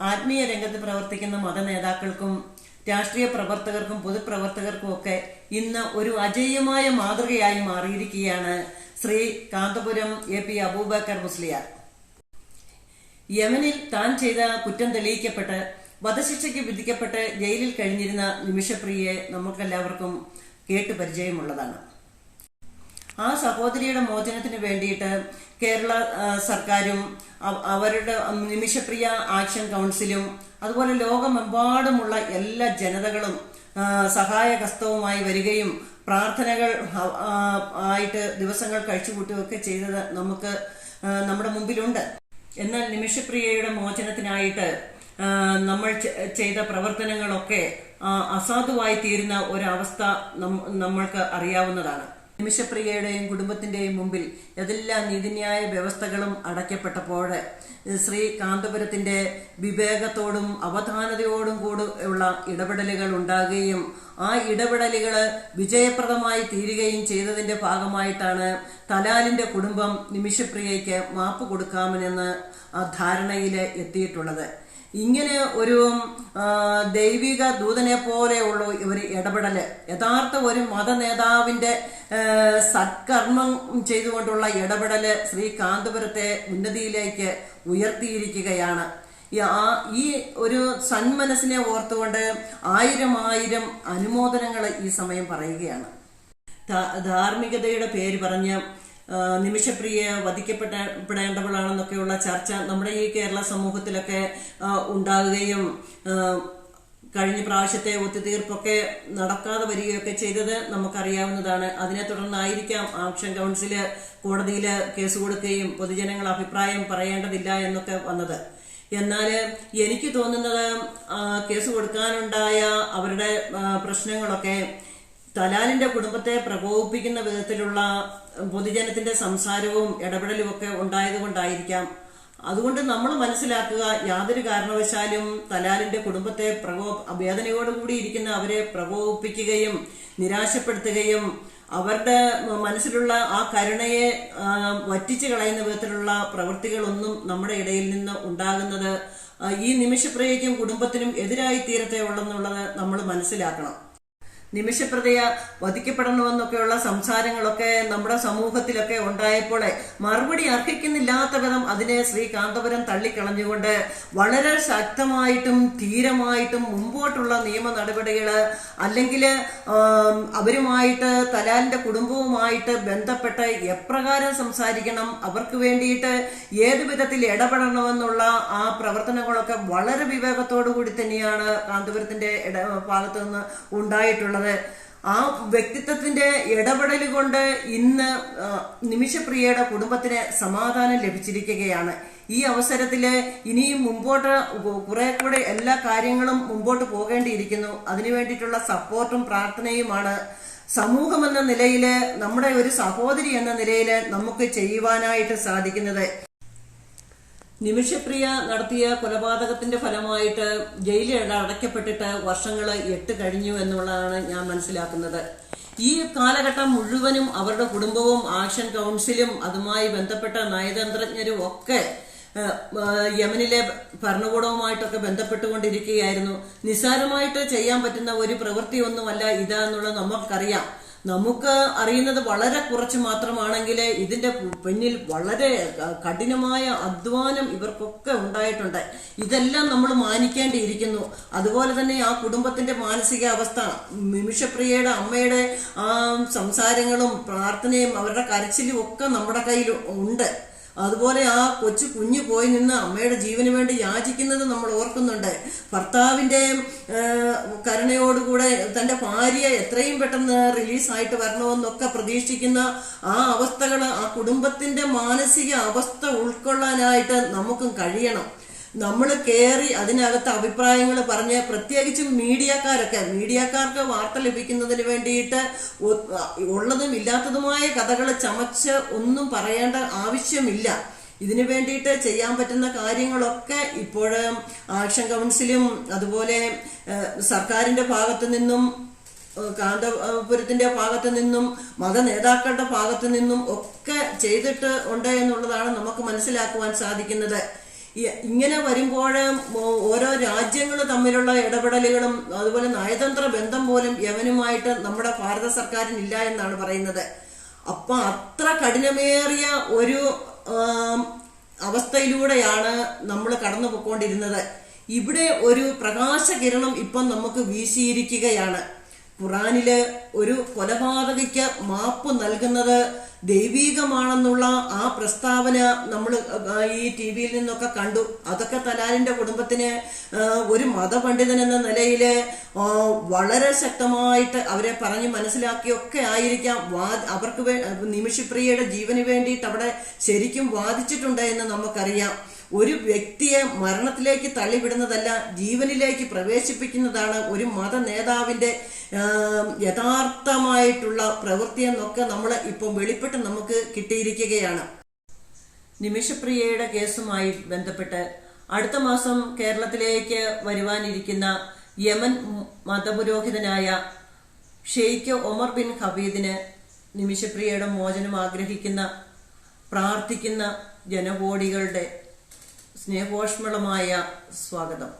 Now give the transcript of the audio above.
ആത്മീയ രംഗത്ത് പ്രവർത്തിക്കുന്ന മത നേതാക്കൾക്കും രാഷ്ട്രീയ പ്രവർത്തകർക്കും പൊതുപ്രവർത്തകർക്കും ഒക്കെ ഇന്ന് ഒരു അജയ്യമായ മാതൃകയായി മാറിയിരിക്കുകയാണ് ശ്രീ കാന്തപുരം എ പി അബൂബക്കർ മുസ്ലിയാർ. യമനിൽ താൻ ചെയ്ത കുറ്റം തെളിയിക്കപ്പെട്ട് വധശിക്ഷയ്ക്ക് വിധിക്കപ്പെട്ട് ജയിലിൽ കഴിഞ്ഞിരുന്ന നിമിഷപ്രിയെ നമുക്കെല്ലാവർക്കും കേട്ടു പരിചയമുള്ളതാണ് ആ സഹോദരിയുടെ മോചനത്തിന് വേണ്ടിയിട്ട് കേരള സർക്കാരും അവരുടെ നിമിഷപ്രിയ ആക്ഷൻ കൗൺസിലും അതുപോലെ ലോകമെമ്പാടുമുള്ള എല്ലാ ജനതകളും സഹായ സഹായഹസ്തവുമായി വരികയും പ്രാർത്ഥനകൾ ആയിട്ട് ദിവസങ്ങൾ കഴിച്ചുകൂട്ടുകയൊക്കെ ചെയ്തത് നമുക്ക് നമ്മുടെ മുമ്പിലുണ്ട്. എന്നാൽ നിമിഷപ്രിയയുടെ മോചനത്തിനായിട്ട് നമ്മൾ ചെയ്ത പ്രവർത്തനങ്ങളൊക്കെ അസാധുവായി തീരുന്ന ഒരവസ്ഥ നമ്മൾക്ക് അറിയാവുന്നതാണ്. നിമിഷപ്രിയയുടെയും കുടുംബത്തിന്റെയും മുമ്പിൽ എല്ലാ നീതിന്യായ വ്യവസ്ഥകളും അടയ്ക്കപ്പെട്ടപ്പോൾ ശ്രീ കാന്തപുരത്തിന്റെ വിവേകത്തോടും അവധാനതയോടും കൂടി ഉള്ള ഇടപെടലുകൾ ഉണ്ടാകുകയും ആ ഇടപെടലുകൾ വിജയപ്രദമായി തീരുകയും ചെയ്തതിന്റെ ഭാഗമായിട്ടാണ് തലാലിന്റെ കുടുംബം നിമിഷപ്രിയയ്ക്ക് മാപ്പ് കൊടുക്കാമെന്ന് ആ ധാരണയിൽ എത്തിയിട്ടുള്ളത്. ഇങ്ങനെ ഒരു ദൈവിക ദൂതനെ പോലെയുള്ള ഒരു ഇടപെടൽ യഥാർത്ഥ ഒരു മത നേതാവിന്റെ സത്കർമ്മം ചെയ്തുകൊണ്ടുള്ള ഇടപെടൽ ശ്രീ കാന്തപുരത്തെ ഉന്നതിയിലേക്ക് ഉയർത്തിയിരിക്കുകയാണ്. ഈ ഒരു സന്മനസ്സിനെ ഓർത്തുകൊണ്ട് ആയിരം ആയിരം അനുമോദനങ്ങൾ ഈ സമയം പറയുകയാണ്. ധാർമ്മികതയുടെ പേര് പറഞ്ഞ് നിമിഷപ്രിയ വധിക്കപ്പെടേണ്ടവളാണെന്നൊക്കെയുള്ള ചർച്ച നമ്മുടെ ഈ കേരള സമൂഹത്തിലൊക്കെ ഉണ്ടാകുകയും കഴിഞ്ഞ പ്രാവശ്യത്തെ ഒത്തുതീർപ്പൊക്കെ നടക്കാതെ വരികയൊക്കെ ചെയ്തത് നമുക്കറിയാവുന്നതാണ്. അതിനെ തുടർന്നായിരിക്കാം ആക്ഷൻ കൗൺസിൽ കോടതിയിൽ കേസ് കൊടുക്കുകയും പൊതുജനങ്ങൾ അഭിപ്രായം പറയേണ്ടതില്ല എന്നൊക്കെ വന്നത്. എന്നാൽ എനിക്ക് തോന്നുന്നത് കേസ് കൊടുക്കാനുണ്ടായ അവരുടെ പ്രശ്നങ്ങളൊക്കെ തലാലിന്റെ കുടുംബത്തെ പ്രകോപിപ്പിക്കുന്ന വിധത്തിലുള്ള പൊതുജനത്തിന്റെ സംസാരവും ഇടപെടലും ഒക്കെ ഉണ്ടായതുകൊണ്ടായിരിക്കാം അതുകൊണ്ട് നമ്മൾ മനസ്സിലാക്കുക യാതൊരു കാരണവശാലും തലാലിന്റെ കുടുംബത്തെ പ്രകോ വേദനയോടുകൂടി ഇരിക്കുന്ന അവരെ പ്രകോപിപ്പിക്കുകയും നിരാശപ്പെടുത്തുകയും അവരുടെ മനസ്സിലുള്ള ആ കരുണയെ വറ്റിച്ചു കളയുന്ന വിധത്തിലുള്ള പ്രവൃത്തികളൊന്നും നമ്മുടെ ഇടയിൽ നിന്ന് ഉണ്ടാകുന്നത് ഈ നിമിഷപ്രിയയ്ക്കും കുടുംബത്തിനും എതിരായി തീരത്തെ ഉള്ളെന്നുള്ളത് നമ്മൾ മനസ്സിലാക്കണം. നിമിഷപ്രതയ വധിക്കപ്പെടണമെന്നൊക്കെയുള്ള സംസാരങ്ങളൊക്കെ നമ്മുടെ സമൂഹത്തിലൊക്കെ ഉണ്ടായപ്പോൾ മറുപടി അർഹിക്കുന്നില്ലാത്ത വിധം അതിനെ ശ്രീ കാന്തപുരം തള്ളിക്കളഞ്ഞുകൊണ്ട് വളരെ ശക്തമായിട്ടും ധീരമായിട്ടും മുമ്പോട്ടുള്ള നിയമ നടപടികൾ അല്ലെങ്കിൽ അവരുമായിട്ട് തലാലിന്റെ കുടുംബവുമായിട്ട് ബന്ധപ്പെട്ട് എപ്രകാരം സംസാരിക്കണം അവർക്ക് വേണ്ടിയിട്ട് ഏത് വിധത്തിൽ ഇടപെടണമെന്നുള്ള ആ പ്രവർത്തനങ്ങളൊക്കെ വളരെ വിവേകത്തോടു കൂടി തന്നെയാണ് കാന്തപുരത്തിന്റെ ഇട ഭാഗത്ത് നിന്ന് ഉണ്ടായിട്ടുള്ളത്. ആ വ്യക്തിത്വത്തിന്റെ ഇടപെടൽ കൊണ്ട് ഇന്ന് നിമിഷപ്രിയയുടെ കുടുംബത്തിന് സമാധാനം ലഭിച്ചിരിക്കുകയാണ്. ഈ അവസരത്തിൽ ഇനിയും മുമ്പോട്ട് കുറെ കൂടെ എല്ലാ കാര്യങ്ങളും മുമ്പോട്ട് പോകേണ്ടിയിരിക്കുന്നു. അതിനു വേണ്ടിയിട്ടുള്ള സപ്പോർട്ടും പ്രാർത്ഥനയുമാണ്. സമൂഹം എന്ന നിലയിൽ നമ്മുടെ ഒരു സഹോദരി എന്ന നിലയിൽ നമുക്ക് ചെയ്യുവാനായിട്ട് സാധിക്കുന്നത്. നിമിഷപ്രിയ നടത്തിയ കൊലപാതകത്തിന്റെ ഫലമായിട്ട് ജയിലിൽ അടയ്ക്കപ്പെട്ടിട്ട് വർഷങ്ങൾ എട്ട് കഴിഞ്ഞു എന്നുള്ളതാണ് ഞാൻ മനസ്സിലാക്കുന്നത്. ഈ കാലഘട്ടം മുഴുവനും അവരുടെ കുടുംബവും ആക്ഷൻ കൗൺസിലും അതുമായി ബന്ധപ്പെട്ട നയതന്ത്രജ്ഞരും ഒക്കെ യമനിലെ ഭരണകൂടവുമായിട്ടൊക്കെ ബന്ധപ്പെട്ടുകൊണ്ടിരിക്കുകയായിരുന്നു. നിസ്സാരമായിട്ട് ചെയ്യാൻ പറ്റുന്ന ഒരു പ്രവൃത്തി പ്രവൃത്തിയൊന്നുമല്ല ഇതാന്നുള്ളത് നമുക്കറിയാം നമുക്ക് അറിയുന്നത് വളരെ കുറച്ച് മാത്രമാണെങ്കിൽ ഇതിന്റെ പിന്നിൽ വളരെ കഠിനമായ അധ്വാനം ഇവർക്കൊക്കെ ഉണ്ടായിട്ടുണ്ട്. ഇതെല്ലാം നമ്മൾ മാനിക്കേണ്ടിയിരിക്കുന്നു. അതുപോലെ തന്നെ ആ കുടുംബത്തിന്റെ മാനസികാവസ്ഥ നിമിഷപ്രിയയുടെ അമ്മയുടെ ആ സംസാരങ്ങളും പ്രാർത്ഥനയും അവരുടെ കരച്ചിലും ഒക്കെ നമ്മുടെ കയ്യിൽ ഉണ്ട്. അതുപോലെ ആ കൊച്ചു കുഞ്ഞു പോയി നിന്ന് അമ്മയുടെ ജീവന് വേണ്ടി യാചിക്കുന്നത് നമ്മൾ ഓർക്കുന്നുണ്ട്. ഭർത്താവിന്റെ കരുണയോടുകൂടെ തന്റെ ഭാര്യ എത്രയും പെട്ടെന്ന് റിലീസായിട്ട് വരണമെന്നൊക്കെ പ്രതീക്ഷിക്കുന്ന ആ അവസ്ഥകൾ ആ കുടുംബത്തിന്റെ മാനസിക അവസ്ഥ ഉൾക്കൊള്ളാനായിട്ട് നമുക്കും കഴിയണം. നമ്മൾ കയറി അതിനകത്ത് അഭിപ്രായങ്ങൾ പറഞ്ഞ് പ്രത്യേകിച്ചും മീഡിയക്കാരൊക്കെ മീഡിയക്കാർക്ക് വാർത്ത ലഭിക്കുന്നതിന് വേണ്ടിയിട്ട് ഉള്ളതും ഇല്ലാത്തതുമായ കഥകൾ ചമച്ച് ഒന്നും പറയേണ്ട ആവശ്യമില്ല. ഇതിനു വേണ്ടിയിട്ട് ചെയ്യാൻ പറ്റുന്ന കാര്യങ്ങളൊക്കെ ഇപ്പോൾ ആക്ഷൻ കൗൺസിലും അതുപോലെ സർക്കാരിന്റെ ഭാഗത്തു നിന്നും കാന്തപുരത്തിന്റെ ഭാഗത്തു നിന്നും മത നേതാക്കളുടെ ഭാഗത്തു നിന്നും ഒക്കെ ചെയ്തിട്ട് ഉണ്ട് എന്നുള്ളതാണ് നമുക്ക് മനസ്സിലാക്കുവാൻ സാധിക്കുന്നത്. ഇങ്ങനെ വരുമ്പോൾ ഓരോ രാജ്യങ്ങൾ തമ്മിലുള്ള ഇടപെടലുകളും അതുപോലെ നയതന്ത്ര ബന്ധം പോലും യവനുമായിട്ട് നമ്മുടെ ഭാരത സർക്കാരിനില്ല എന്നാണ് പറയുന്നത്. അപ്പൊ അത്ര കഠിനമേറിയ ഒരു അവസ്ഥയിലൂടെയാണ് നമ്മൾ കടന്നു പോയിക്കൊണ്ടിരുന്നത് ഇവിടെ ഒരു പ്രകാശകിരണം ഇപ്പം നമുക്ക് വീശിയിരിക്കുകയാണ്. ഖുറാനിൽ ഒരു കൊലപാതകയ്ക്ക് മാപ്പ് നൽകുന്നത് ദൈവീകമാണെന്നുള്ള ആ പ്രസ്താവന നമ്മൾ ഈ ടി വിയിൽ നിന്നൊക്കെ കണ്ടു. അതൊക്കെ തലാലിന്റെ കുടുംബത്തിന് ഒരു മതപണ്ഡിതൻ എന്ന നിലയിൽ വളരെ ശക്തമായിട്ട് അവരെ പറഞ്ഞ് മനസ്സിലാക്കിയൊക്കെ ആയിരിക്കാം വാ അവർക്ക് നിമിഷപ്രിയയുടെ ജീവന് വേണ്ടിയിട്ട് അവിടെ ശരിക്കും വാദിച്ചിട്ടുണ്ട് എന്ന് നമുക്കറിയാം. ഒരു വ്യക്തിയെ മരണത്തിലേക്ക് തള്ളിവിടുന്നതല്ല ജീവനിലേക്ക് പ്രവേശിപ്പിക്കുന്നതാണ് ഒരു മത നേതാവിന്റെ യഥാർത്ഥമായിട്ടുള്ള പ്രവൃത്തി എന്നൊക്കെ നമ്മൾ ഇപ്പം വെളിപ്പെട്ട് നമുക്ക് കിട്ടിയിരിക്കുകയാണ്. നിമിഷപ്രിയയുടെ കേസുമായി ബന്ധപ്പെട്ട് അടുത്ത മാസം കേരളത്തിലേക്ക് വരുവാനിരിക്കുന്ന യമൻ മതപുരോഹിതനായ ഷെയ്ഖ് ഒമർ ബിൻ ഹബീദിന് നിമിഷപ്രിയയുടെ മോചനം ആഗ്രഹിക്കുന്ന പ്രാർത്ഥിക്കുന്ന ജനകോടികളുടെ സ്നേഹോഷ്മളമായ സ്വാഗതം.